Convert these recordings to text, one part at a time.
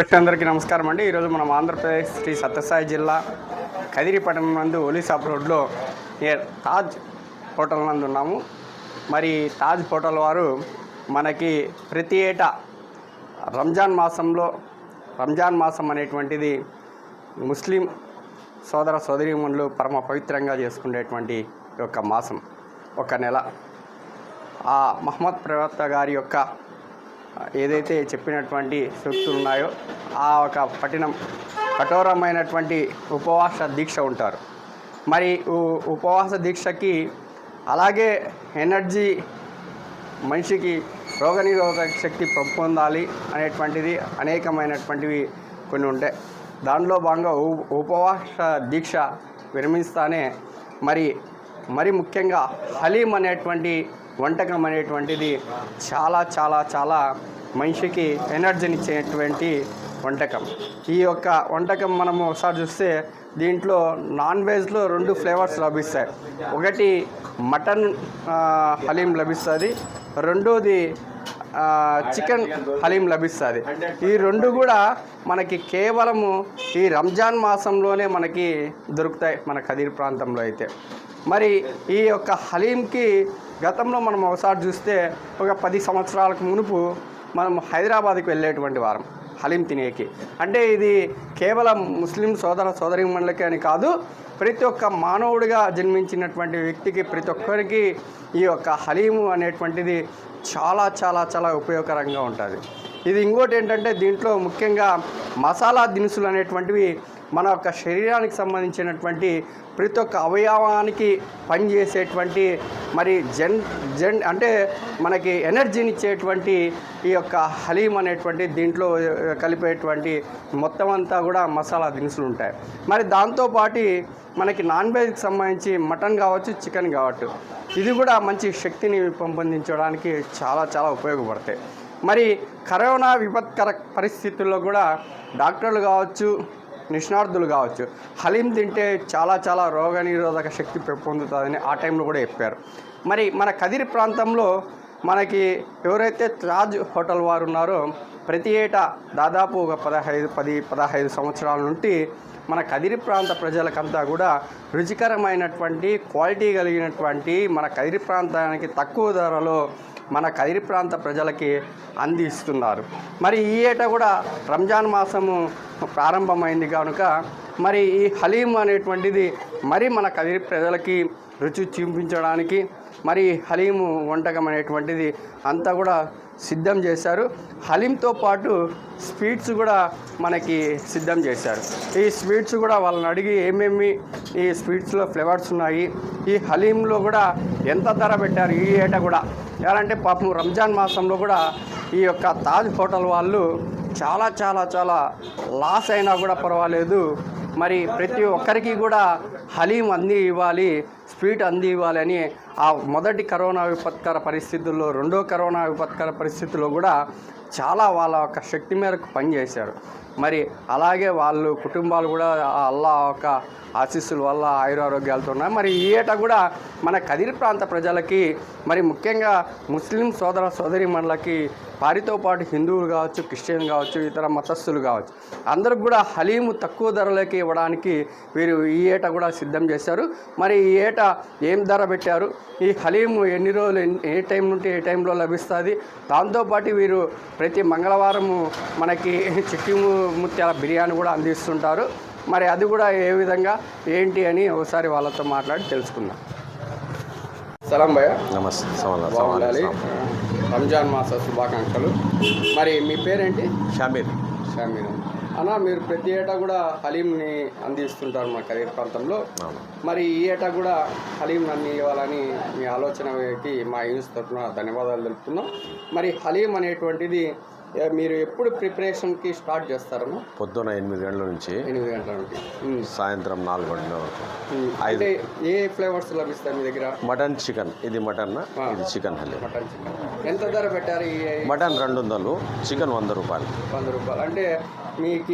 ప్రేక్షకులందరికీ నమస్కారం అండి. ఈరోజు మనం ఆంధ్రప్రదేశ్ శ్రీ సత్యసాయి జిల్లా కదిరిపట్నం నందు ఒలిసాప్ రోడ్లో తాజ్ హోటల్ నందు ఉన్నాము. మరి తాజ్ హోటల్ వారు మనకి ప్రతి ఏటా రంజాన్ మాసంలో రంజాన్ మాసం అనేటువంటిది ముస్లిం సోదర సోదరీమణులు పరమ పవిత్రంగా చేసుకునేటువంటి యొక్క మాసం ఒక నెల. ఆ మహమ్మద్ ప్రవక్త గారి యొక్క ఏదైతే చెప్పినటువంటి సూక్తులు ఉన్నాయో ఆ ఒక పఠినం కఠోరమైనటువంటి ఉపవాస దీక్ష ఉంటారు. మరి ఉ- ఉపవాస దీక్షకి అలాగే ఎనర్జీ మనిషికి రోగనిరోధక శక్తి పొందాలి అనేటువంటిది అనేకమైనటువంటివి కొన్ని ఉంటాయి. దానిలో భాగంగా ఉ- ఉపవాస దీక్ష విరమిస్తానే మరి మరి ముఖ్యంగా హలీం అనేటువంటి వంటకం అనేటువంటిది చాలా చాలా చాలా మనిషికి ఎనర్జీనిచ్చేటువంటి వంటకం. ఈ యొక్క వంటకం మనము ఒకసారి చూస్తే దీంట్లో నాన్ వెజ్లో రెండు ఫ్లేవర్స్ లభిస్తాయి. ఒకటి మటన్ హలీం లభిస్తుంది. రెండోది చికెన్ హలీం లభిస్తుంది. ఈ రెండు కూడా మనకి కేవలము ఈ రంజాన్ మాసంలోనే మనకి దొరుకుతాయి మన కదిరి ప్రాంతంలో అయితే. మరి ఈ యొక్క హలీంకి గతంలో మనం ఒకసారి చూస్తే ఒక పది సంవత్సరాలకు మునుపు మనం హైదరాబాద్కి వెళ్ళేటువంటి వారం హలీం తినేకి. అంటే ఇది కేవలం ముస్లిం సోదర సోదరిమణులకే అని కాదు ప్రతి ఒక్క మానవుడిగా జన్మించినటువంటి వ్యక్తికి ప్రతి ఒక్కరికి ఈ యొక్క హలీము అనేటువంటిది చాలా చాలా చాలా ఉపయోగకరంగా ఉంటుంది. ఇది ఇంకోటి ఏంటంటే దీంట్లో ముఖ్యంగా మసాలా దినుసులు అనేటువంటివి మన యొక్క శరీరానికి సంబంధించినటువంటి ప్రతి ఒక్క అవయవానికి పనిచేసేటువంటి మరి జన్ జన్ అంటే మనకి ఎనర్జీనిచ్చేటువంటి ఈ యొక్క హలీం అనేటువంటి దీంట్లో కలిపేటువంటి మొత్తం అంతా కూడా మసాలా దినుసులు ఉంటాయి. మరి దాంతోపాటు మనకి నాన్ వెజ్కి సంబంధించి మటన్ కావచ్చు చికెన్ కావచ్చు ఇది కూడా మంచి శక్తిని పెంపొందించడానికి చాలా చాలా ఉపయోగపడతాయి. మరి కరోనా విపత్కర పరిస్థితుల్లో కూడా డాక్టర్లు కావచ్చు నిష్ణార్థులు కావచ్చు. హలీం తింటే చాలా చాలా రోగనిరోధక శక్తి పెంపొందుతుందని ఆ టైంలో కూడా చెప్పారు. మరి మన కదిరి ప్రాంతంలో మనకి ఎవరైతే తాజ్ హోటల్ వారు ఉన్నారో ప్రతి ఏటా దాదాపు ఒక పదహైదు పది పదహైదు సంవత్సరాల నుండి మన కదిరి ప్రాంత ప్రజలకంతా కూడా రుచికరమైనటువంటి క్వాలిటీ కలిగినటువంటి మన కదిరి ప్రాంతానికి తక్కువ ధరలో మన కదిరి ప్రాంత ప్రజలకి అందిస్తున్నారు. మరి ఈ ఏటా కూడా రంజాన్ మాసము ప్రారంభమైంది కనుక మరి ఈ హలీం అనేటువంటిది మరి మన కవి ప్రజలకి రుచి చూపించడానికి మరి హలీము వంటకం అనేటువంటిది అంతా కూడా సిద్ధం చేశారు. హలీంతో పాటు స్వీట్స్ కూడా మనకి సిద్ధం చేశారు. ఈ స్వీట్స్ కూడా వాళ్ళని అడిగి ఏమేమి ఈ స్వీట్స్లో ఫ్లేవర్స్ ఉన్నాయి ఈ హలీంలో కూడా ఎంత ధర పెట్టారు ఈ ఏటా కూడా. ఎలా అంటే పాపం రంజాన్ మాసంలో కూడా ఈ యొక్క తాజ్ హోటల్ వాళ్ళు చాలా చాలా చాలా లాస్ అయినా కూడా పర్వాలేదు. మరి ప్రతి ఒక్కరికి కూడా హలీం అంది ఇవ్వాలి స్వీట్ అంది ఇవ్వాలి అని ఆ మొదటి కరోనా విపత్కర పరిస్థితుల్లో రెండో కరోనా విపత్కర పరిస్థితుల్లో కూడా చాలా వాళ్ళ యొక్క శక్తి మేరకు పనిచేశారు. మరి అలాగే వాళ్ళు కుటుంబాలు కూడా అల్లా యొక్క ఆశీస్సుల వల్ల ఆయురారోగ్యాలతో ఉన్నాయి. మరి ఈ ఏటా కూడా మన కదిరి ప్రాంత ప్రజలకి మరి ముఖ్యంగా ముస్లిం సోదర సోదరిమణులకి వారితో పాటు హిందువులు కావచ్చు క్రిస్టియన్ కావచ్చు ఇతర మతస్థులు కావచ్చు అందరికి కూడా హలీము తక్కువ ధరలకి ఇవ్వడానికి వీరు ఈ ఏట కూడా సిద్ధం చేశారు. మరి ఈ ఏట ఏం ధర పెట్టారు? ఈ హలీము ఎన్ని రోజులు ఏ టైం నుండి ఏ టైంలో లభిస్తుంది? దాంతోపాటు వీరు ప్రతి మంగళవారము మనకి చిక్కిము ముత్యాల బిర్యానీ కూడా అందిస్తుంటారు. మరి అది కూడా ఏ విధంగా ఏంటి అని ఒకసారి వాళ్ళతో మాట్లాడి తెలుసుకుందాం. సలాం భయ్య. నమస్తే. బాగుండాలి. రంజాన్ మాస శుభాకాంక్షలు. మరి మీ పేరేంటి? షామీర్. షామీన్ అన్న మీరు ప్రతి ఏటా కూడా హలీంని అందిస్తుంటారు మా కరీర్ ప్రాంతంలో. మరి ఈ ఏటా కూడా హలీం అన్ని ఇవ్వాలని మీ ఆలోచనకి మా యూనిస్ తరఫున ధన్యవాదాలు తెలుపుతున్నాం. మరి హలీం అనేటువంటిది మీరు ఎప్పుడు ప్రిపరేషన్కి స్టార్ట్ చేస్తారన్న పొద్దున ఎనిమిది గంటల నుంచి ఎనిమిది గంటల ఉమ్. సాయంత్రం నాలుగు గంటల వరకు. అంటే ఏ ఫ్లేవర్స్ లభిస్తాయి మీ దగ్గర? Mutton chicken. ఇది మటన్. ఇది చికెన్ హలీం మటన్ చికెన్. ఎంత ధర పెట్టారు ఈ మటన్ రెండు వందలు చికెన్ వంద రూపాయలు. వంద రూపాయలు. అంటే మీకు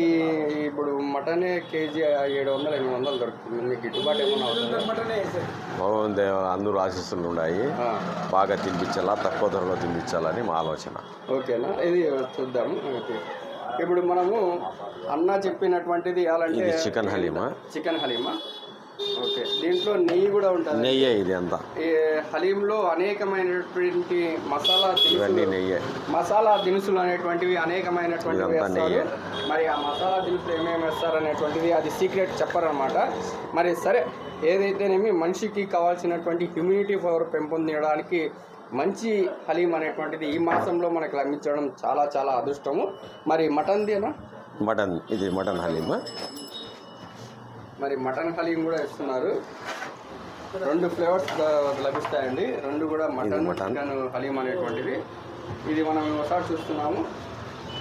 ఇప్పుడు మటనే కేజీ ఏడు వందలు ఎనిమిది వందలు దొరుకుతుంది. మీకు గిట్టుబాటు ఏమన్నా అవుతుంది? అందరూ ఆశీస్సులు ఉన్నాయి బాగా తినిపించాలా తక్కువ ధరలో తినిపించాలని మా ఆలోచన. ఓకేనా? ఇది చూద్దాము. ఓకే. ఇప్పుడు మనము అన్న చెప్పినటువంటిది ఇది చికెన్ హలీమా? చికెన్ హలీమా? ఓకే. దీంట్లో నెయ్యి కూడా ఉంటుంది. నెయ్యే ఇది అంతా. ఈ హలీంలో అనేకమైనటువంటి మసాలా ఇవన్నీ నెయ్యే. మసాలా దినుసులు అనేటువంటివి అనేకమైనటువంటివి వేస్తారు. మరి ఆ మసాలా దినుసులు ఏమేమి వేస్తారు అనేటువంటిది అది సీక్రెట్ చెప్పరనమాట మరి సరే ఏదైతేనేమి మనిషికి కావాల్సినటువంటి హ్యూమినిటీ పవర్ పెంపొందించడానికి మంచి హలీం అనేటువంటిది ఈ మాసంలో మనకు లభించడం చాలా చాలా అదృష్టము. మరి మటన్ దేనా? మటన్ ఇది మటన్ హలీమా. మరి మటన్ హలీం కూడా ఇస్తున్నారు రెండు ఫ్లేవర్స్ లభిస్తాయండి. రెండు కూడా మటన్ మటన్. హలీం అనేటువంటివి. ఇది మనం ఒకసారి చూస్తున్నాము.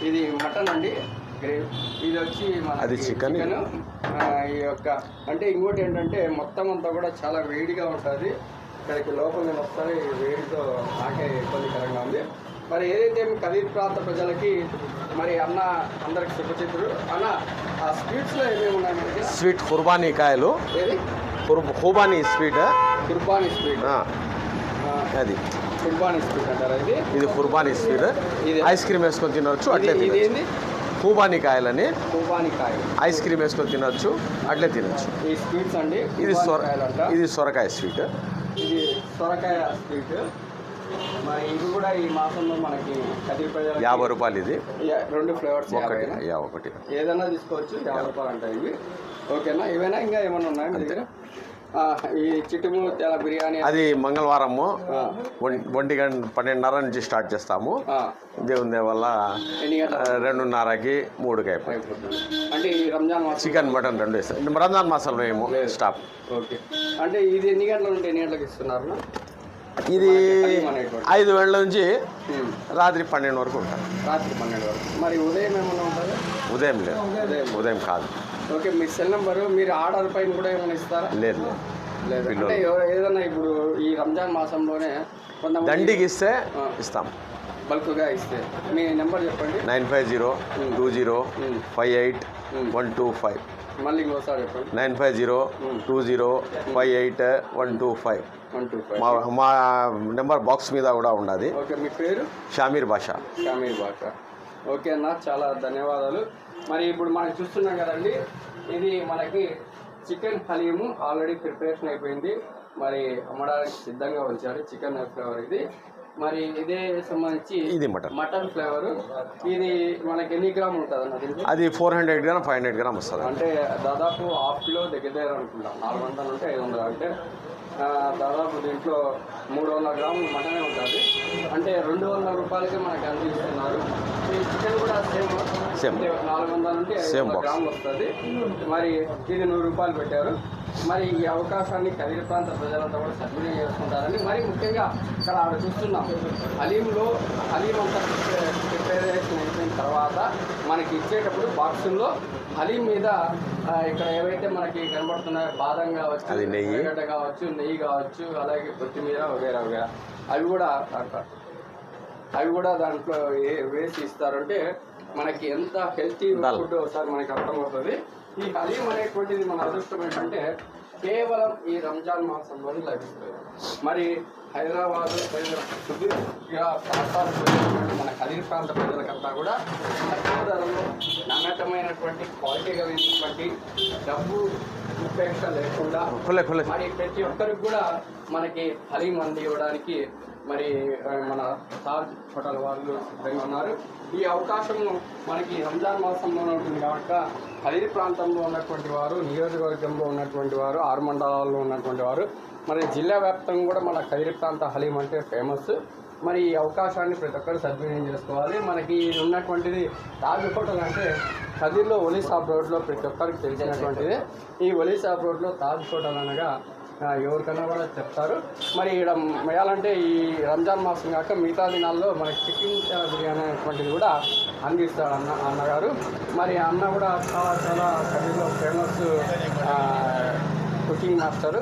ఇది మటన్ అండి. గ్రేవ్ ఇది వచ్చి అది చికెన్. ఈ యొక్క అంటే ఇంకోటి ఏంటంటే మొత్తం అంతా కూడా చాలా వేడిగా ఉంటుంది. ఇక్కడికి లోపల నేను ఈ వేడితో నాకే ఇబ్బందికరంగా ఉంది. మరి ఏదైతే కదీర్ ప్రాంత ప్రజలకి మరి అన్న అందరికి శుభచిత్రుడు అన్న ఆ స్వీట్స్లో ఏమేమి ఉన్నాయి మనకి? స్వీట్ కుర్బానీ కాయలు. ఏది? కుర్బానీ స్వీట్. కుర్బానీ స్వీట్. అది. కుర్బానీ స్వీట్ అంటారా ఇది? ఇది కుర్బానీ స్వీట్. ఇది ఐస్ క్రీమ్ వేసుకొని తినొచ్చు అట్లే ఇది- ఇది తినొచ్చు. ఏంది కూబానీ కాయలని. కుర్బానీ కాయ ఐస్ క్రీమ్ వేసుకొని తినొచ్చు అట్లే తినొచ్చు. ఈ స్వీట్స్ అండి ఇది సొర ఇది సొరకాయ స్వీట్. ఇది సొరకాయ స్వీట్. మరి ఇది కూడా ఈ మాసంలో మనకి కదిరి ప్రజలకి యాభై రూపాయలు ఇది. రెండు ఫ్లేవర్స్ ఒకటి ఒకటి. ఏదైనా తీసుకోవచ్చు యాభై రూపాయలు అంటాయి ఇవి. ఓకేనా? ఇవేనా ఇంకా ఏమైనా ఉన్నాయా మీ దగ్గర? బిర్యానీ అది మంగళవారము. ఒంటి గంట పన్నెండున్నర నుంచి స్టార్ట్ చేస్తాము. దేవుని దయ వల్ల ఎన్ని ఆ, గంటల రెండున్నరకి మూడుకి అయిపోతుంది. అంటే రంజాన్ చికెన్ మటన్ రెండు వేస్తాం రంజాన్ మాసంలో ఏమో స్టాప్. ఓకే. అంటే ఇది ఎన్ని గంటల నుండి ఎన్ని గంటలకు ఇస్తున్నారు? ఇది ఐదు వేల నుంచి రాత్రి పన్నెండు వరకు ఉంటాం. రాత్రి పన్నెండు వరకు. మరి ఉదయం ఏమైనా ఉంటుందా? ఉదయం లేదు. ఉదయం. కాదు. ఓకే మీ సెల్ నెంబరు మీరు ఆర్డర్ పైన కూడా ఏమైనా ఇస్తారా? లేదు లేదు. అంటే ఎవరు- ఏదైనా ఇప్పుడు ఈ రంజాన్ మాసంలోనే కొంతమంది దండికి ఇస్తే. ఇస్తాం. బల్క్గా ఇస్తే. మీ నెంబర్ చెప్పండి. Nine five zero two zero five eight. One two five. Nine five zero two zero five eight one two five. One two five. మా మా నెంబర్ బాక్స్ మీద కూడా ఉన్నది ఓకే మీ పేరు? షామీర్ భాష షామీర్ భాష ఓకే అన్న చాలా ధన్యవాదాలు. మరి ఇప్పుడు మనం చూస్తున్నాం కదండి ఇది మనకి చికెన్ హలీము ఆల్రెడీ ప్రిపరేషన్ అయిపోయింది. మరి అమ్మడానికి సిద్ధంగా ఉంచారు చికెన్ ఫ్లేవర్ ఇది. మరి ఇదే సంబంధించి ఇది మటన్. Mutton flavour. ఇది మనకి ఎన్ని గ్రాములు ఉంటుంది అన్న అది four hundred gram five hundred gram వస్తుంది. అంటే దాదాపు హాఫ్ కిలో దగ్గర దగ్గర అనుకుంటాం. నాలుగు వందలు ఉంటే ఐదు వందలు అంటే దాదాపు దీంట్లో మూడు వందల గ్రాములు మటనే ఉంటుంది. అంటే రెండు వందల రూపాయలకి మనకి అందిస్తున్నారు ఈ చికెన్ కూడా సేమ్. నాలుగు వందల నుండి box. గ్రాములు వస్తుంది. మరి ఇది నూరు రూపాయలు పెట్టారు. మరి ఈ అవకాశాన్ని కదిరి ప్రాంత ప్రజలంతా కూడా సద్వినియోగం చేసుకుంటారని మరి ముఖ్యంగా ఇక్కడ ఆడ చూస్తున్నాం. హలీంలో హలీం అంతా తర్వాత మనకి ఇచ్చేటప్పుడు బాక్సుల్లో హలీం మీద ఇక్కడ ఏవైతే మనకి కనబడుతున్నాయో బాదం కావచ్చు నెయ్యి. కావచ్చు నెయ్యి కావచ్చు అలాగే కొత్తిమీర వగేరా వగేరా అవి కూడా అవి కూడా దాంట్లో వేసి ఇస్తారంటే మనకి ఎంత హెల్తీ. ఫుడ్ ఒకసారి మనకి అర్థమవుతుంది ఈ హలీం అనేటువంటిది మన అదృష్టం ఏంటంటే కేవలం ఈ రంజాన్ మాసంలోనే లభిస్తుంది. మరి హైదరాబాద్ మన కదిరి ప్రాంత ప్రజలకంతా కూడా తక్కువ ధరలో నాణ్యతమైనటువంటి క్వాలిటీ కలిగినటువంటి డబ్బు ఉపేక్ష లేకుండా మరి ప్రతి ఒక్కరికి కూడా మనకి హలీం అందివ్వడానికి మరి మన తాజ్ హోటల్ వాళ్ళు సిద్ధంగా ఉన్నారు. ఈ అవకాశం మనకి రంజాన్ మాసంలో ఉంటుంది కాబట్టి హరిరి ప్రాంతంలో ఉన్నటువంటి వారు నియోజకవర్గంలో ఉన్నటువంటి వారు ఆరు మండలాల్లో ఉన్నటువంటి వారు మరి జిల్లా వ్యాప్తంగా కూడా మన కదిరి ప్రాంత హలీం అంటే ఫేమస్. మరి ఈ అవకాశాన్ని ప్రతి ఒక్కరు సద్వినియోగం చేసుకోవాలి. మనకి ఉన్నటువంటిది తాజ్ హోటల్ అంటే ఖదీర్లో ఒలీసాబ్ రోడ్లో ప్రతి ఒక్కరికి తెలిసినటువంటిది. ఈ ఒలీసాబ్ రోడ్లో తాజ్ హోటల్ అనగా ఎవరికైనా కూడా చెప్తారు. మరి ఇక్కడ వేయాలంటే ఈ రంజాన్ మాసం కాక మిగతా దినాల్లో మనకి చికెన్ బిర్యానీ అనేటువంటిది కూడా అందిస్తాడు అన్న అన్నగారు. మరి అన్న కూడా చాలా చాలా కదిలో ఫేమస్ కుకింగ్ మాస్టరు.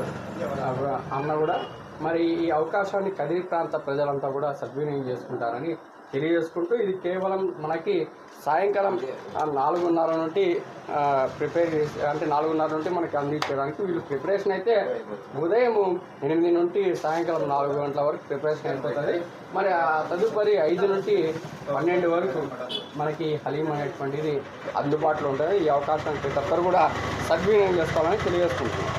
అన్న కూడా. మరి ఈ అవకాశాన్ని కదిరి ప్రాంత ప్రజలంతా కూడా సద్వినియోగం చేసుకుంటారని తెలియజేసుకుంటూ ఇది కేవలం మనకి సాయంకాలం నాలుగున్నర నుండి ప్రిపేర్ చేసి అంటే నాలుగున్నర నుండి మనకి అందించడానికి వీళ్ళు ప్రిపరేషన్ అయితే ఉదయం ఎనిమిది నుండి సాయంకాలం నాలుగు గంటల వరకు ప్రిపరేషన్ అయిపోతుంది. మరి తదుపరి ఐదు నుండి పన్నెండు వరకు మనకి హలీం అనేటువంటిది అందుబాటులో ఉంటుంది. ఈ అవకాశం ప్రతి ఒక్కరు కూడా సద్వినియోగం చేసుకోవాలని తెలియజేసుకుంటున్నాం.